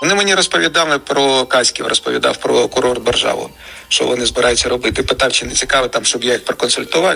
Вони мені розповідали про Каськів, розповідав про курорт Боржаву, що вони збираються робити. Питав, чи не цікаво там, щоб я їх проконсультував.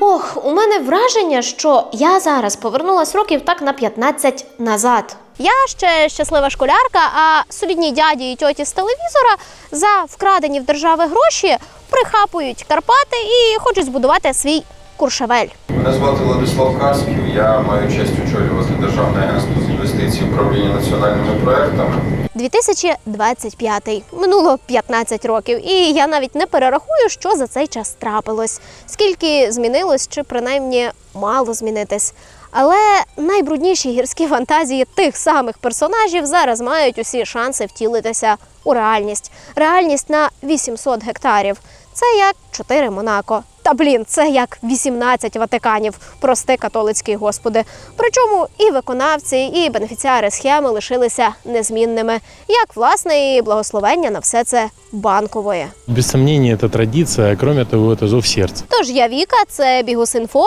Ох, у мене враження, що я зараз повернулась років так на 15 назад. Я ще щаслива школярка, а солідні дяді і тьоті з телевізора за вкрадені в держави гроші прихапують Карпати і хочуть збудувати свій Куршевель. Мене звати Владислав Касків. Я маю честь очолювати Державне агентство інвестицій управління національними проектами. 2025. Минуло 15 років, і я навіть не перерахую, що за цей час трапилось, скільки змінилось, чи принаймні мало змінитись. Але найбрудніші гірські фантазії тих самих персонажів зараз мають усі шанси втілитися у реальність. Реальність на 800 гектарів. Це як 4 Монако. Та блін, це як 18 Ватиканів. Прости католицький господи. Причому і виконавці, і бенефіціари схеми лишилися незмінними, як власне і благословення на все це банкової. Без сомнения, это традиция, а кроме того, это зов сердца. Тож я Віка, це Бігус.Інфо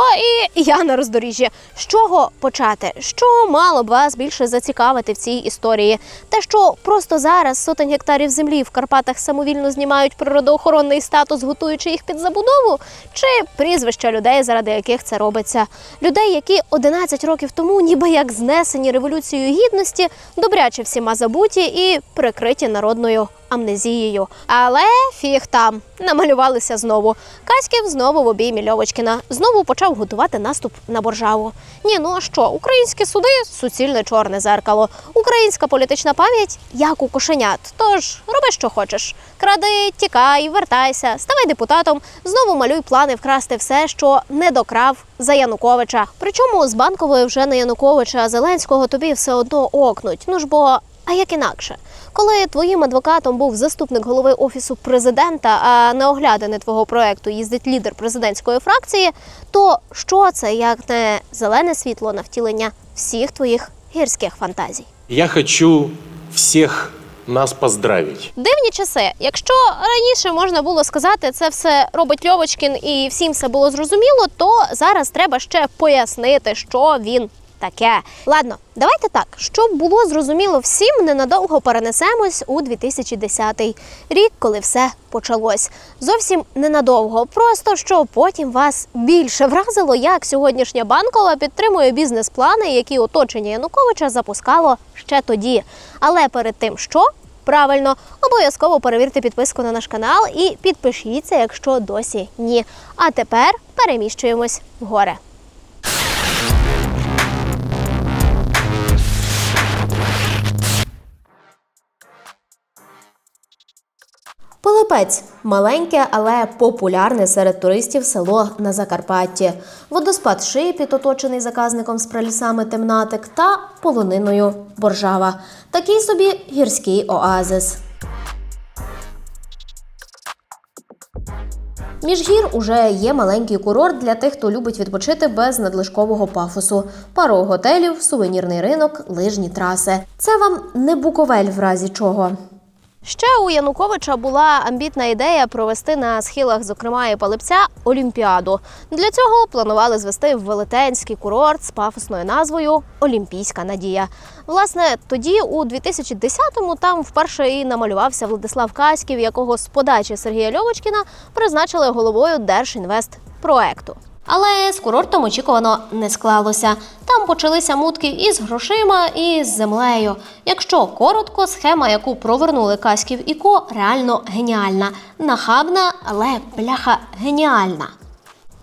і я на роздоріжжі. З чого почати? Що мало б вас більше зацікавити в цій історії? Те, що просто зараз сотень гектарів землі в Карпатах самовільно знімають природоохоронний статус, готуючи їх під забудову, чи прізвища людей, заради яких це робиться? Людей, які 11 років тому, ніби як знесені революцією гідності, добряче всіма забуті і прикриті народною амнезією. Але фіг там намалювалися знову. Каськів знову в обіймі Льовочкіна. Знову почав готувати наступ на боржаву. Ні, ну а що? Українські суди суцільне чорне зеркало. Українська політична пам'ять як у кошенят. Тож роби, що хочеш. Кради, тікай, вертайся, ставай депутатом. Знову малюй плани вкрасти все, що не докрав за Януковича. Причому з банкової вже не Януковича, а Зеленського тобі все одно окнуть. Ну ж бо. А як інакше, коли твоїм адвокатом був заступник голови офісу президента, а на оглядини твого проекту їздить лідер президентської фракції, то що це як не зелене світло на втілення всіх твоїх гірських фантазій? Я хочу всех нас поздравить. Дивні часи. Якщо раніше можна було сказати, це все робить Льовочкін і всім все було зрозуміло, то зараз треба ще пояснити, що він таке. Ладно, давайте так, щоб було зрозуміло всім, ненадовго перенесемось у 2010 рік, коли все почалось. Зовсім ненадовго, просто щоб потім вас більше вразило, як сьогоднішня банкова підтримує бізнес-плани, які оточення Януковича запускало ще тоді. Але перед тим, що Правильно, обов'язково перевірте підписку на наш канал і підпишіться, якщо досі ні. А тепер переміщуємось в горе. Пилипець маленьке, але популярне серед туристів село на Закарпатті. Водоспад Шипіт, оточений заказником з пралісами темнатик та полониною Боржава. Такий собі гірський оазис. Міжгір уже є маленький курорт для тих, хто любить відпочити без надлишкового пафосу. Пару готелів, сувенірний ринок, лижні траси. Це вам не Буковель в разі чого. Ще у Януковича була амбітна ідея провести на схилах, зокрема і Палипця, Олімпіаду. Для цього планували звести велетенський курорт з пафосною назвою Олімпійська надія. Власне, тоді, у 2010-му, там вперше і намалювався Владислав Каськів, якого з подачі Сергія Льовочкіна призначили головою Держінвестпроекту. Але з курортом очікувано не склалося. Там почалися мутки і з грошима, і з землею. Якщо коротко, схема, яку провернули Каськів і Ко, реально геніальна. Нахабна, але бляха геніальна.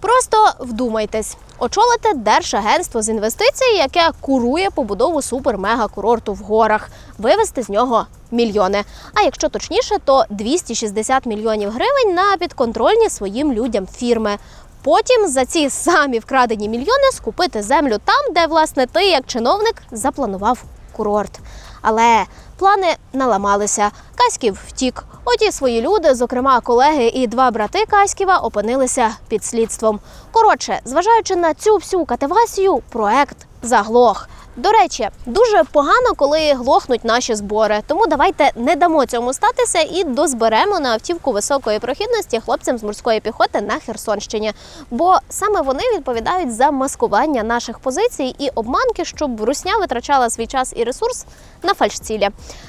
Просто вдумайтесь, очолите Держагентство з інвестицій, яке курує побудову супер-мега-курорту в горах, вивести з нього мільйони. А якщо точніше, то 260 мільйонів гривень на підконтрольні своїм людям фірми. Потім за ці самі вкрадені мільйони скупити землю там, де власне ти, як чиновник, запланував курорт. Але плани наламалися. Каськів втік. Оті свої люди, зокрема колеги і два брати Каськіва, опинилися під слідством. Коротше, зважаючи на цю всю катавасію, проект заглох. До речі, дуже погано, коли глохнуть наші збори. Тому давайте не дамо цьому статися і дозберемо на автівку високої прохідності хлопцям з морської піхоти на Херсонщині. Бо саме вони відповідають за маскування наших позицій і обманки, щоб русня витрачала свій час і ресурс на фальшцілі.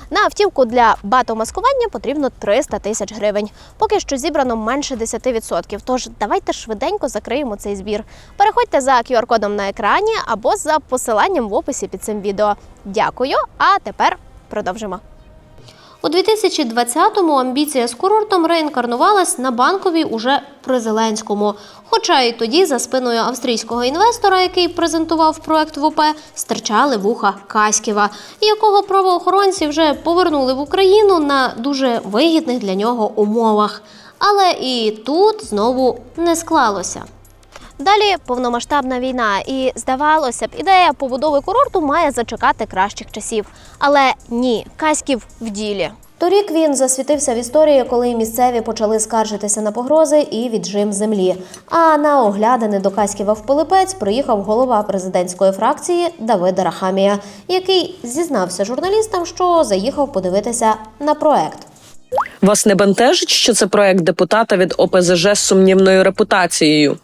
На автівку для батомаскування потрібно 300 тисяч гривень. Поки що зібрано менше 10%. Тож давайте швиденько закриємо цей збір. Переходьте за QR-кодом на екрані або за посиланням в описі під цим відео. Дякую. А тепер продовжимо. У 2020-му амбіція з курортом реінкарнувалась на банковій уже при Зеленському. Хоча і тоді за спиною австрійського інвестора, який презентував проект ВОП, стирчали вуха Каськіва, якого правоохоронці вже повернули в Україну на дуже вигідних для нього умовах. Але і тут знову не склалося. Далі повномасштабна війна, і здавалося б, ідея побудови курорту має зачекати кращих часів. Але ні, Каськів в ділі. Торік він засвітився в історії, коли місцеві почали скаржитися на погрози і віджим землі. А на оглядини до Каськіва в Пилипець приїхав голова президентської фракції Давид Рахамія, який зізнався журналістам, що заїхав подивитися на проект. Вас не бентежить, що це проект депутата від ОПЗЖ з сумнівною репутацією?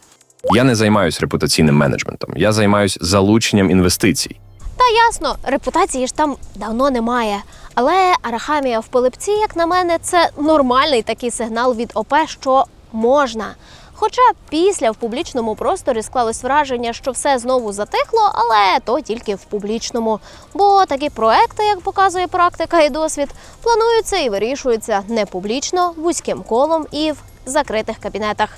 Я не займаюся репутаційним менеджментом. Я займаюся залученням інвестицій. Та ясно, репутації ж там давно немає. Але Арахамія в Пилипці, як на мене, це нормальний такий сигнал від ОП, що можна. Хоча після в публічному просторі склалось враження, що все знову затихло, але то тільки в публічному. Бо такі проекти, як показує практика і досвід, плануються і вирішуються не публічно, вузьким колом і в закритих кабінетах.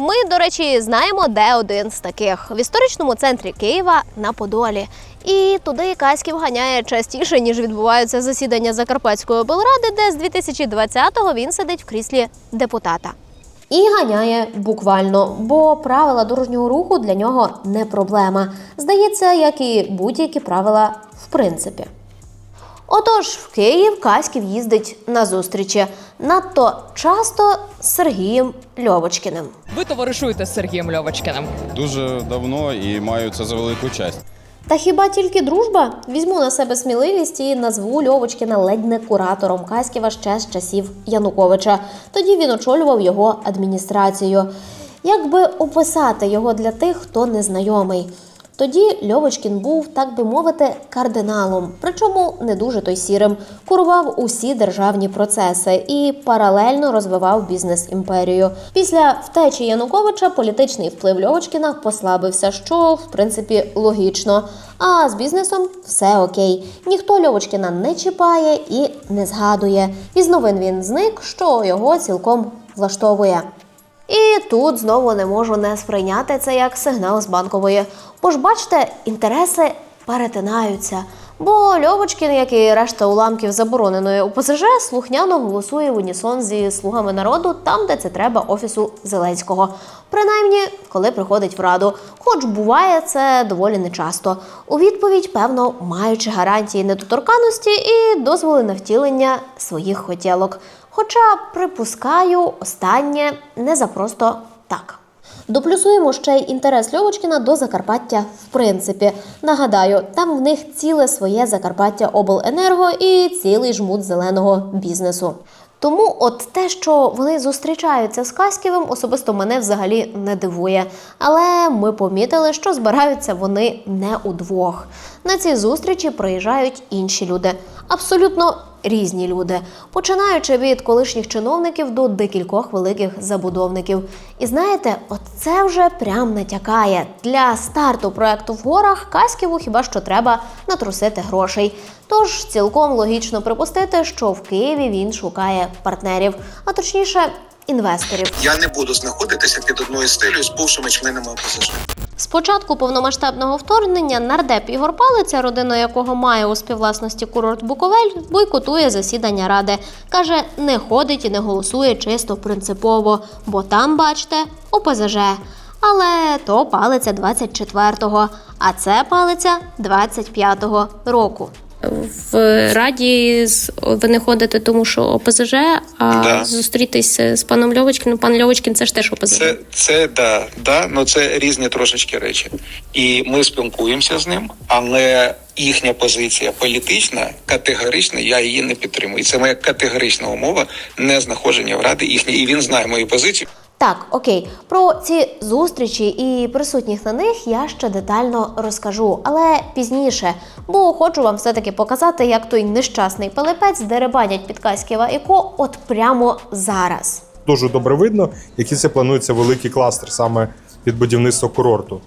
Ми, до речі, знаємо, де один з таких в історичному центрі Києва на Подолі. І туди Каськів ганяє частіше, ніж відбуваються засідання Закарпатської облради, де з 2020-го він сидить в кріслі депутата. І ганяє буквально, бо правила дорожнього руху для нього не проблема. Здається, як і будь-які правила в принципі. Отож, в Київ Каськів їздить на зустрічі надто часто з Сергієм Льовочкіним. Ви товаришуєте з Сергієм Льовочкиним. Дуже давно і маю це за велику честь. Та хіба тільки дружба? Візьму на себе сміливість і назву Льовочкіна ледь не куратором Каськіва ще з часів Януковича. Тоді він очолював його адміністрацію. Як би описати його для тих, хто не знайомий? Тоді Льовочкін був, так би мовити, кардиналом, причому не дуже той сірим, курував усі державні процеси і паралельно розвивав бізнес-імперію. Після втечі Януковича політичний вплив Льовочкіна послабився, що в принципі логічно. А з бізнесом все окей. Ніхто Льовочкіна не чіпає і не згадує. Із новин він зник, що його цілком влаштовує. І тут знову не можу не сприйняти це як сигнал з банкової. Бо ж бачите, інтереси перетинаються. Бо Льовочкін, як і решта уламків забороненої ОПЗЖ, слухняно голосує в унісон зі слугами народу там, де це треба офісу Зеленського. Принаймні, коли приходить в раду. Хоч буває це доволі нечасто. У відповідь, певно, маючи гарантії недоторканості і дозволи на втілення своїх хотілок. Хоча припускаю, останнє не за просто так. Доплюсуємо ще й інтерес Льовочкіна до Закарпаття в принципі. Нагадаю, там в них ціле своє Закарпаття Обленерго і цілий жмут зеленого бізнесу. Тому от те, що вони зустрічаються з Каськівим, особисто мене взагалі не дивує. Але ми помітили, що збираються вони не удвох. На ці зустрічі приїжджають інші люди, абсолютно різні люди, починаючи від колишніх чиновників до декількох великих забудовників. І знаєте, оце вже прям натякає. Для старту проекту в горах Каськіву хіба що треба натрусити грошей. Тож цілком логічно припустити, що в Києві він шукає партнерів, а точніше інвесторів. Я не буду знаходитися під одною стелею з бувшими членами ОПЗЖ. З початку повномасштабного вторгнення нардеп Ігор Палиця, родина якого має у співвласності курорт Буковель, бойкотує засідання ради. Каже, не ходить і не голосує чисто принципово, бо там, бачите, ОПЗЖ. Але то палиця 24-го, а це палиця 25-го року. В раді ви не ходите, тому що ОПЗЖ, а Да. зустрітись з паном Льовочкиным. Пан Льовочкин це ж теж ОПЗЖ. Це, це да, да, ну це різні трошечки речі. І ми спілкуємося з ним, але їхня позиція політична, категорична, я її не підтримую. І Це моя категорична умова не знаходження в раді їхній. І він знає мою позицію. Так, окей, про ці зустрічі і присутніх на них я ще детально розкажу, але пізніше, бо хочу вам все-таки показати, як той нещасний пилипець деребанять Підкаськіва іко от прямо зараз. Дуже добре видно, який це планується великий кластер саме під будівництво курорту.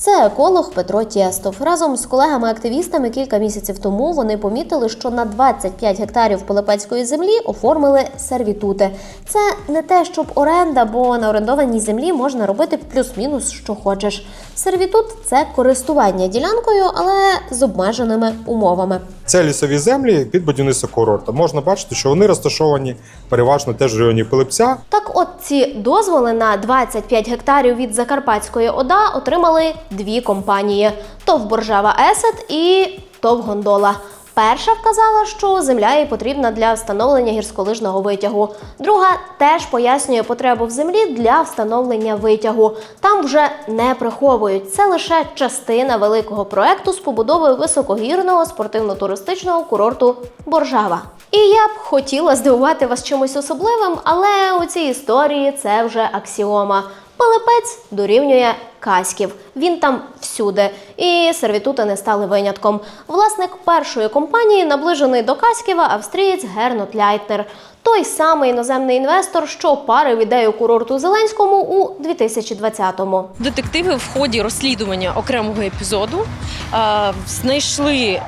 Це еколог Петро Тєстов. Разом з колегами-активістами кілька місяців тому вони помітили, що на 25 гектарів полепецької землі оформили сервітути. Це не те, щоб оренда, бо на орендованій землі можна робити плюс-мінус, що хочеш. Сервітут це користування ділянкою, але з обмеженими умовами. Це лісові землі під будівництво курорту. Можна бачити, що вони розташовані переважно теж в районі Пилипця. Так, от ці дозволи на 25 гектарів від Закарпатської ОДА отримали дві компанії: ТОВ Боржава Есет і ТОВ Гондола. Перша вказала, що земля їй потрібна для встановлення гірськолижного витягу. Друга теж пояснює потребу в землі для встановлення витягу. Там вже не приховують. Це лише частина великого проекту з побудови високогірного спортивно-туристичного курорту Боржава. І я б хотіла здивувати вас чимось особливим, але у цій історії це вже аксіома. Пилипець дорівнює Каськів. Він там всюди, і сервітути не стали винятком. Власник першої компанії, наближений до Каськіва, австрієць Гернот Ляйтнер. Той самий іноземний інвестор, що парив ідею курорту Зеленському у 2020-му. Детективи в ході розслідування окремого епізоду е, знайшли е,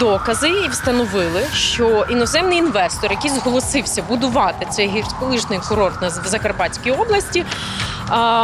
докази і встановили, що іноземний інвестор, який зголосився будувати цей гірськолижний курорт в Закарпатській області,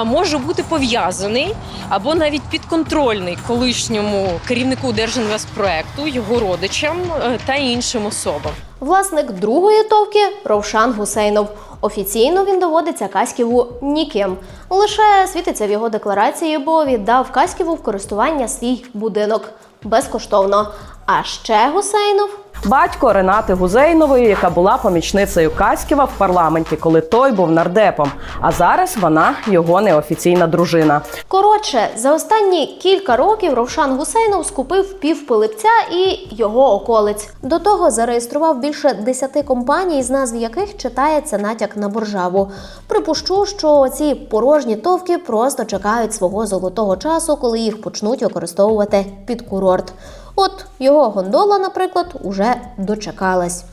може бути пов'язаний або навіть підконтрольний колишньому керівнику Держінвестпроекту, його родичам е, та іншим особам. Власник другої товки Ровшан Гусейнов. Офіційно він доводиться Каськіву ніким. Лише світиться в його декларації, бо віддав Каськіву в користування свій будинок безкоштовно. А ще Гусейнов Батько Ренати Гузейнової, яка була помічницею Каськіва в парламенті, коли той був нардепом. А зараз вона його неофіційна дружина. Коротше, за останні кілька років Ровшан Гусейнов скупив пів пилипця і його околиць. До того зареєстрував більше десяти компаній, з назв яких читається натяк на боржаву. Припущу, що ці порожні товки просто чекають свого золотого часу, коли їх почнуть використовувати під курорт. От його гондола, наприклад, уже дочекалась.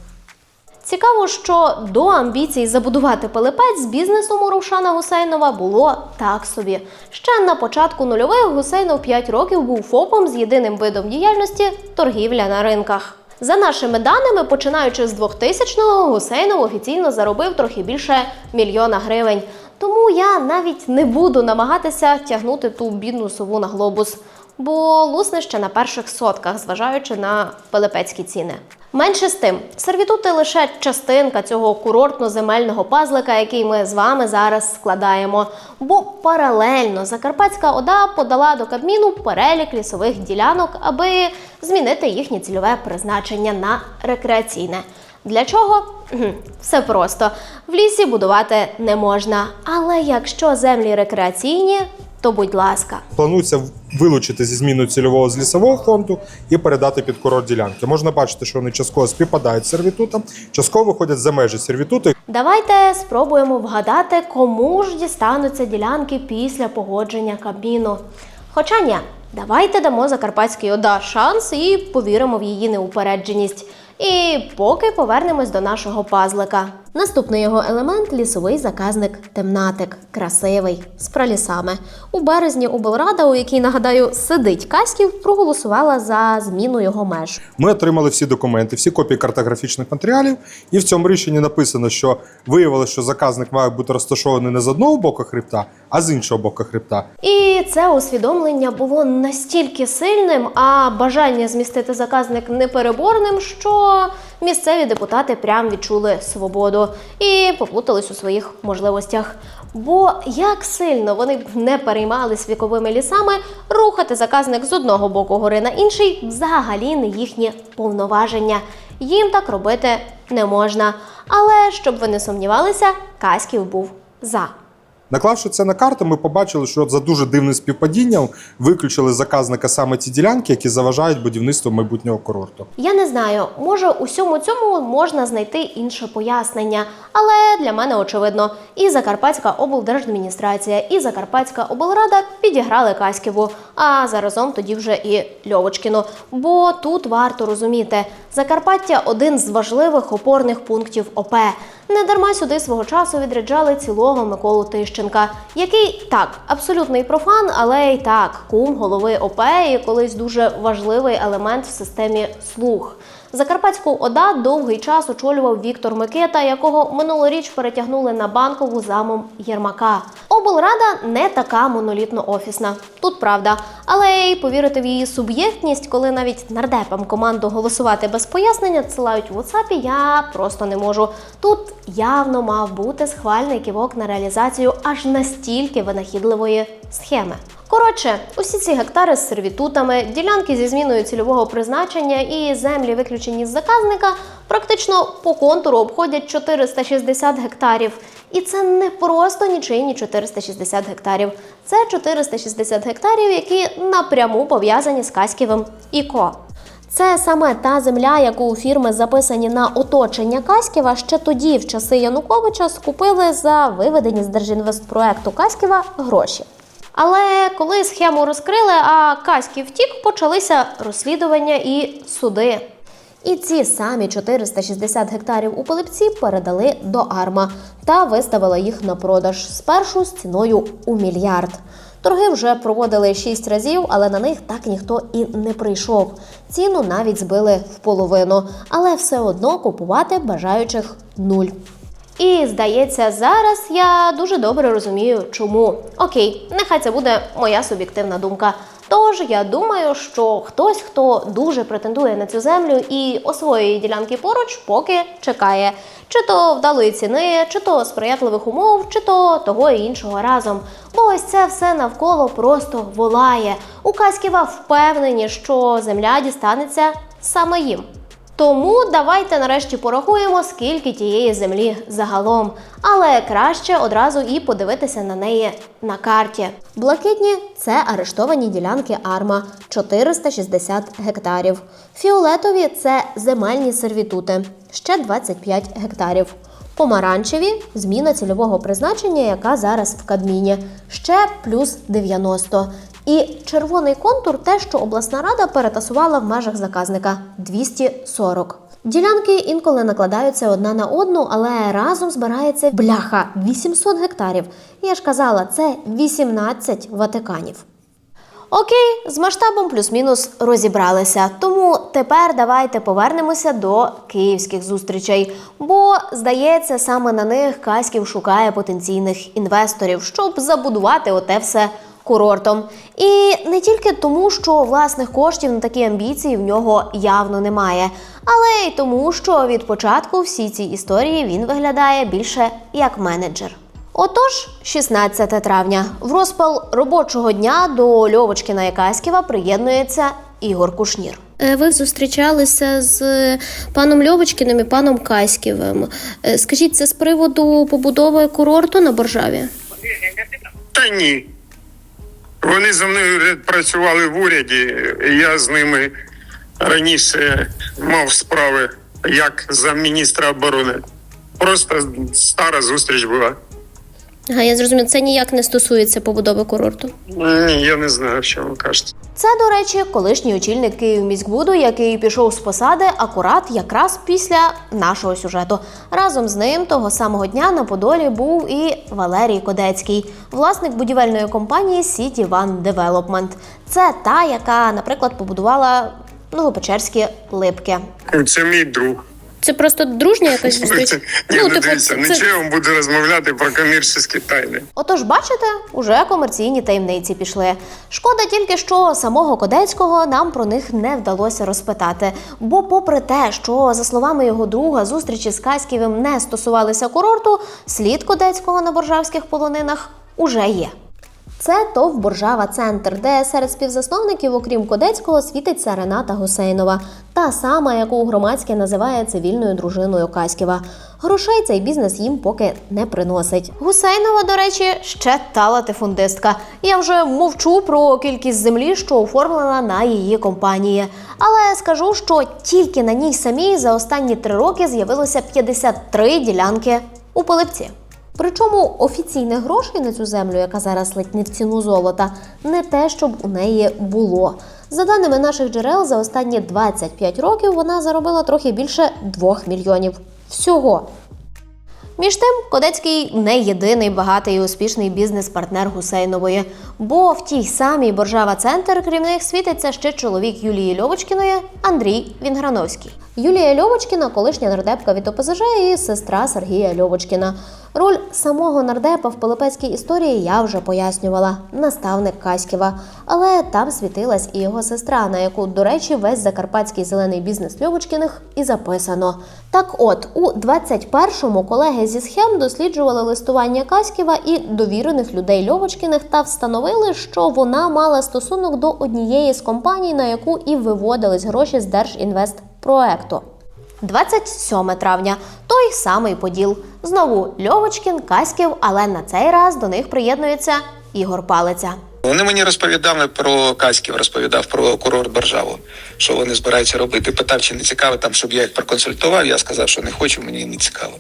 Цікаво, що до амбіцій забудувати Пилипець з бізнесом у Рушана Гусейнова було так собі. Ще на початку нульових Гусейнов 5 років був ФОПом з єдиним видом діяльності торгівля на ринках. За нашими даними, починаючи з 2000-го, Гусейнов офіційно заробив трохи більше мільйона гривень. Тому я навіть не буду намагатися тягнути ту бідну сову на глобус, бо лусне ще на перших сотках, зважаючи на пилипецькі ціни. Менше з тим, сервітути лише частинка цього курортно-земельного пазлика, який ми з вами зараз складаємо. Бо паралельно Закарпатська ОДА подала до Кабміну перелік лісових ділянок, аби змінити їхнє цільове призначення на рекреаційне. Для чого? Все просто. В лісі будувати не можна. Але якщо землі рекреаційні, то будь ласка. Планується вилучити зі зміною цільового з лісового фонду і передати під курорт ділянки. Можна бачити, що вони частково співпадають з сервітутом, частково виходять за межі сервітуту. Давайте спробуємо вгадати, кому ж дістануться ділянки після погодження Кабміну. Хоча ні, давайте дамо Закарпатській ОДА шанс і повіримо в її неупередженість. І поки повернемось до нашого пазлика. Наступний його елемент лісовий заказник темнатик, красивий, з пралісами. У березні облрада, у якій нагадаю сидить Каськів, проголосувала за зміну його меж. Ми отримали всі документи, всі копії картографічних матеріалів, і в цьому рішенні написано, що виявилося, що заказник має бути розташований не з одного боку хребта, а з іншого боку хребта. І це усвідомлення було настільки сильним, а бажання змістити заказник непереборним, що місцеві депутати прям відчули свободу і поплутались у своїх можливостях. Бо як сильно вони б не переймались віковими лісами, рухати заказник з одного боку гори на інший взагалі не їхнє повноваження. Їм так робити не можна. Але щоб ви не сумнівалися, Каськів був за. Наклавши це на карту, ми побачили, що за дуже дивним співпадінням виключили заказника саме ті ділянки, які заважають будівництву майбутнього курорту. Я не знаю, може усьому цьому можна знайти інше пояснення, але для мене очевидно, і Закарпатська облдержадміністрація, і Закарпатська облрада підіграли Каськіву, а заразом тоді вже і Льовочкіну. Бо тут варто розуміти, Закарпаття один з важливих опорних пунктів ОП. Недарма сюди свого часу відряджали цілого Миколу Тищенка, який так абсолютний профан, але й так кум голови ОП і колись дуже важливий елемент в системі слуг. Закарпатську ОДА довгий час очолював Віктор Микита, якого минулоріч перетягнули на банкову замом Єрмака. Облрада не така монолітно офісна. Тут правда, але й повірити в її суб'єктність, коли навіть нардепам команду голосувати без пояснення надсилають в WhatsApp, я просто не можу. Тут явно мав бути схвальний кивок на реалізацію аж настільки винахідливої схеми. Коротше, усі ці гектари з сервітутами, ділянки зі зміною цільового призначення і землі, виключені з заказника, практично по контуру обходять 460 гектарів. І це не просто нічийні 460 гектарів. Це 460 гектарів, які напряму пов'язані з Каськівим ІКО. Це саме та земля, яку у фірми записані на оточення Каськіва, ще тоді, в часи Януковича, скупили за виведені з Держінвестпроекту Каськіва гроші. Але коли схему розкрили, а Каськів втік, почалися розслідування і суди. І ці самі 460 гектарів у Пилипці передали до Арма та виставили їх на продаж спершу з ціною у мільярд. Торги вже проводили шість разів, але на них так ніхто і не прийшов. Ціну навіть збили в половину, але все одно купувати бажаючих нуль. І здається, зараз я дуже добре розумію, чому. Окей, нехай це буде моя суб'єктивна думка. Тож я думаю, що хтось, хто дуже претендує на цю землю і освоює ділянки поруч, поки чекає. Чи то вдалої ціни, чи то сприятливих умов, чи то того і іншого разом. Бо ось це все навколо просто волає. У Каськіва впевнені, що земля дістанеться саме їм. Тому давайте нарешті порахуємо, скільки тієї землі загалом. Але краще одразу і подивитися на неї на карті. Блакитні це арештовані ділянки Арма 460 гектарів. Фіолетові це земельні сервітути ще 25 гектарів. Помаранчеві зміна цільового призначення, яка зараз в Кадміні, ще плюс 90. І червоний контур те, що обласна рада перетасувала в межах заказника 240. Ділянки інколи накладаються одна на одну, але разом збирається бляха 800 гектарів. Я ж казала, це 18 Ватиканів. Окей, з масштабом плюс-мінус розібралися. Тому тепер давайте повернемося до київських зустрічей. Бо, здається, саме на них Каськів шукає потенційних інвесторів, щоб забудувати оте все курортом. І не тільки тому, що власних коштів на такі амбіції в нього явно немає, але й тому, що від початку всі ці історії він виглядає більше як менеджер. Отож, 16 травня, в розпал робочого дня до Льовочкіна і Каськіва приєднується Ігор Кушнір. Е, Ви зустрічалися з паном Льовочкіним і паном Каськівим. Е, Скажіть, це з приводу побудови курорту на Боржаві? Та ні. Вони зі мною працювали в уряді. Я з ними раніше мав справи як за міністра оборони. Просто стара зустріч була. Ага, я зрозумів, це ніяк не стосується побудови курорту. Ні, я не знаю, що ви кажете. Це, до речі, колишній очільник Київміськбуду, який пішов з посади акурат якраз після нашого сюжету. Разом з ним того самого дня на Подолі був і Валерій Кодецький, власник будівельної компанії City One Development. Це та, яка, наприклад, побудувала Новопечерські липки. Це мій друг. Це просто дружня якась зустріч. Ні, ну, типу, дивіться, це- ну вам буду розмовляти про комерційні тайни. Отож, бачите, уже комерційні таємниці пішли. Шкода тільки, що самого Кодецького нам про них не вдалося розпитати. Бо, попри те, що за словами його друга, зустрічі з Каськівим не стосувалися курорту, слід Кодецького на боржавських полонинах уже є. Це ТОВ Боржава Центр, де серед співзасновників, окрім Кодецького, світиться Рената Гусейнова, та сама, яку громадське називає цивільною дружиною Каськіва. Грошей цей бізнес їм поки не приносить. Гусейнова, до речі, ще та латифундистка. Я вже мовчу про кількість землі, що оформлена на її компанії. Але скажу, що тільки на ній самій за останні три роки з'явилося 53 ділянки у Пилипці. Причому офіційних грошей на цю землю, яка зараз ледь не в ціну золота, не те, щоб у неї було. За даними наших джерел, за останні 25 років вона заробила трохи більше 2 мільйонів. Всього. Між тим, Кодецький не єдиний багатий і успішний бізнес-партнер Гусейнової, бо в тій самій Боржава Центр, крім них, світиться ще чоловік Юлії Льовочкіної Андрій Вінграновський. Юлія Льовочкіна, колишня нардепка від ОПЗЖ і сестра Сергія Льовочкіна. Роль самого нардепа в Пилипецькій історії я вже пояснювала наставник Каськіва. Але там світилась і його сестра, на яку, до речі, весь закарпатський зелений бізнес Льовочкіних і записано. Так от, у 21-му колеги зі схем досліджували листування Каськіва і довірених людей Льовочкіних та встановили, що вона мала стосунок до однієї з компаній, на яку і виводились гроші з Держінвестпроекту. 27 травня той самий поділ. Знову Льовочкін, Каськів, але на цей раз до них приєднується Ігор Палиця. Вони мені розповідали про Каськів, розповідав про курорт Боржаву, що вони збираються робити. Питав, чи не цікаво там, щоб я їх проконсультував. Я сказав, що не хочу, мені не цікаво.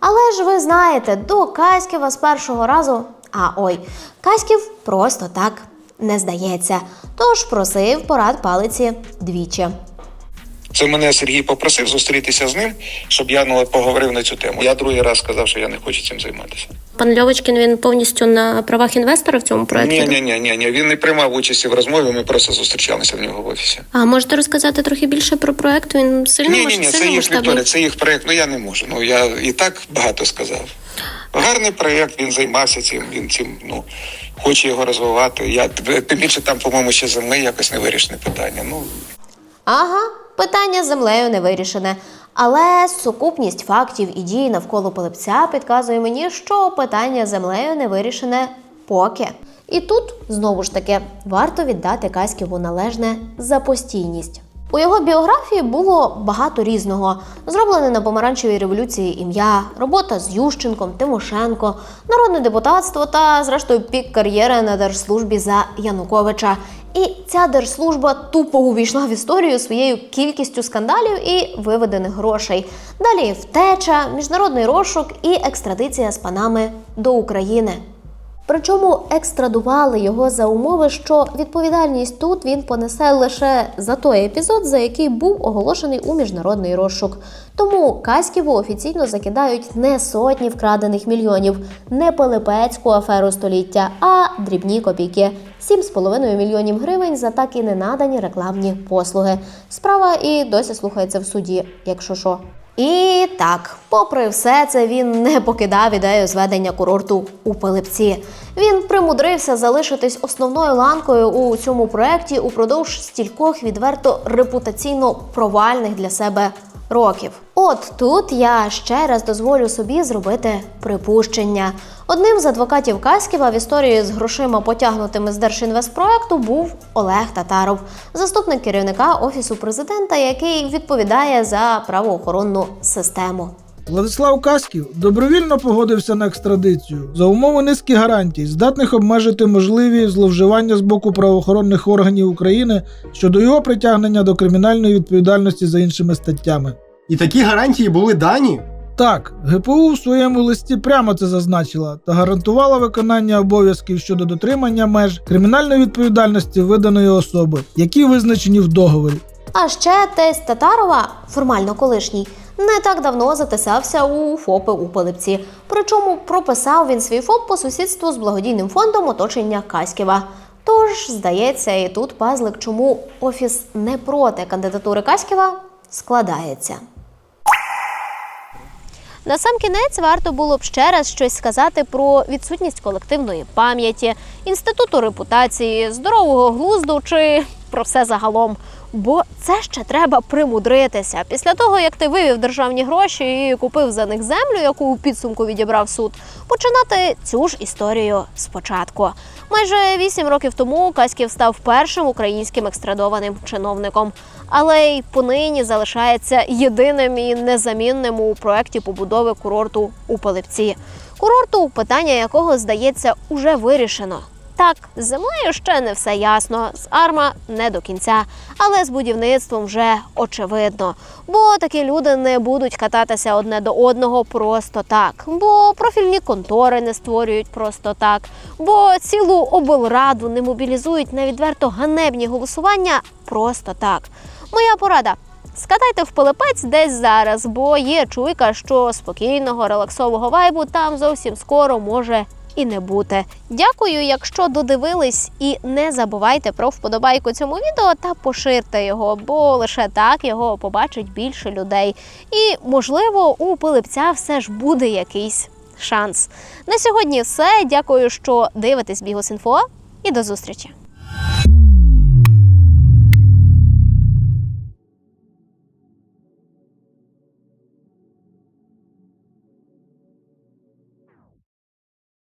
Але ж ви знаєте, до Каськіва з першого разу. А ой, Каськів просто так не здається. Тож просив порад палиці двічі. Це мене Сергій попросив зустрітися з ним, щоб я ну, поговорив на цю тему. Я другий раз сказав, що я не хочу цим займатися. Пан Льовочкін він повністю на правах інвестора в цьому проєкті. Ні, ні, ні, ні, ні. Він не приймав участі в розмові. Ми просто зустрічалися в нього в офісі. А можете розказати трохи більше про проєкт? Він сильно Ні, ні, ні, це їх масштабний? Вікторія, це їх проект. Ну я не можу. Ну я і так багато сказав. Гарний проект, він займався цим. Він цим ну хоче його розвивати. Я тим більше там, по-моєму, ще землі якось не вирішене питання. Ну Ага, питання з землею не вирішене. Але сукупність фактів і дій навколо Пилипця підказує мені, що питання з землею не вирішене поки. І тут знову ж таки варто віддати Каськіву належне за постійність. У його біографії було багато різного: зроблене на помаранчевій революції ім'я, робота з Ющенком, Тимошенко, народне депутатство та, зрештою, пік кар'єри на держслужбі за Януковича. І ця держслужба тупо увійшла в історію своєю кількістю скандалів і виведених грошей. Далі втеча, міжнародний розшук і екстрадиція з панами до України. Причому екстрадували його за умови, що відповідальність тут він понесе лише за той епізод, за який був оголошений у міжнародний розшук. Тому Каськіву офіційно закидають не сотні вкрадених мільйонів, не Пилипецьку аферу століття, а дрібні копійки 7,5 мільйонів гривень за так і не надані рекламні послуги. Справа і досі слухається в суді, якщо що. І так, попри все це, він не покидав ідею зведення курорту у Пилипці. Він примудрився залишитись основною ланкою у цьому проєкті упродовж стількох відверто репутаційно провальних для себе років. От тут я ще раз дозволю собі зробити припущення. Одним з адвокатів Каськіва в історії з грошима, потягнутими з Держінвестпроекту, був Олег Татаров, заступник керівника офісу президента, який відповідає за правоохоронну систему. Владислав Каськів добровільно погодився на екстрадицію за умови низки гарантій, здатних обмежити можливі зловживання з боку правоохоронних органів України щодо його притягнення до кримінальної відповідальності за іншими статтями. І такі гарантії були дані? Так, ГПУ в своєму листі прямо це зазначила та гарантувала виконання обов'язків щодо дотримання меж кримінальної відповідальності виданої особи, які визначені в договорі. А ще тесть Татарова, формально колишній, не так давно затисався у ФОПи у Пилипці. Причому прописав він свій ФОП по сусідству з благодійним фондом оточення Каськіва. Тож, здається, і тут пазлик, чому офіс не проти кандидатури Каськіва складається. На сам кінець варто було б ще раз щось сказати про відсутність колективної пам'яті, інституту репутації, здорового глузду чи про все загалом. Бо це ще треба примудритися. Після того, як ти вивів державні гроші і купив за них землю, яку у підсумку відібрав суд, починати цю ж історію спочатку. Майже вісім років тому Каськів став першим українським екстрадованим чиновником, але й понині залишається єдиним і незамінним у проєкті побудови курорту у Пилипці. Курорту, питання якого здається уже вирішено. Так, з землею ще не все ясно, з арма не до кінця, але з будівництвом вже очевидно. Бо такі люди не будуть кататися одне до одного просто так, бо профільні контори не створюють просто так, бо цілу облраду не мобілізують на відверто ганебні голосування просто так. Моя порада. Скатайте в Пилипець десь зараз, бо є чуйка, що спокійного, релаксового вайбу там зовсім скоро може і не бути. Дякую, якщо додивились, і не забувайте про вподобайку цьому відео та поширте його, бо лише так його побачить більше людей. І можливо, у Пилипця все ж буде якийсь шанс. На сьогодні все. Дякую, що дивитесь Бігус.Інфо і до зустрічі.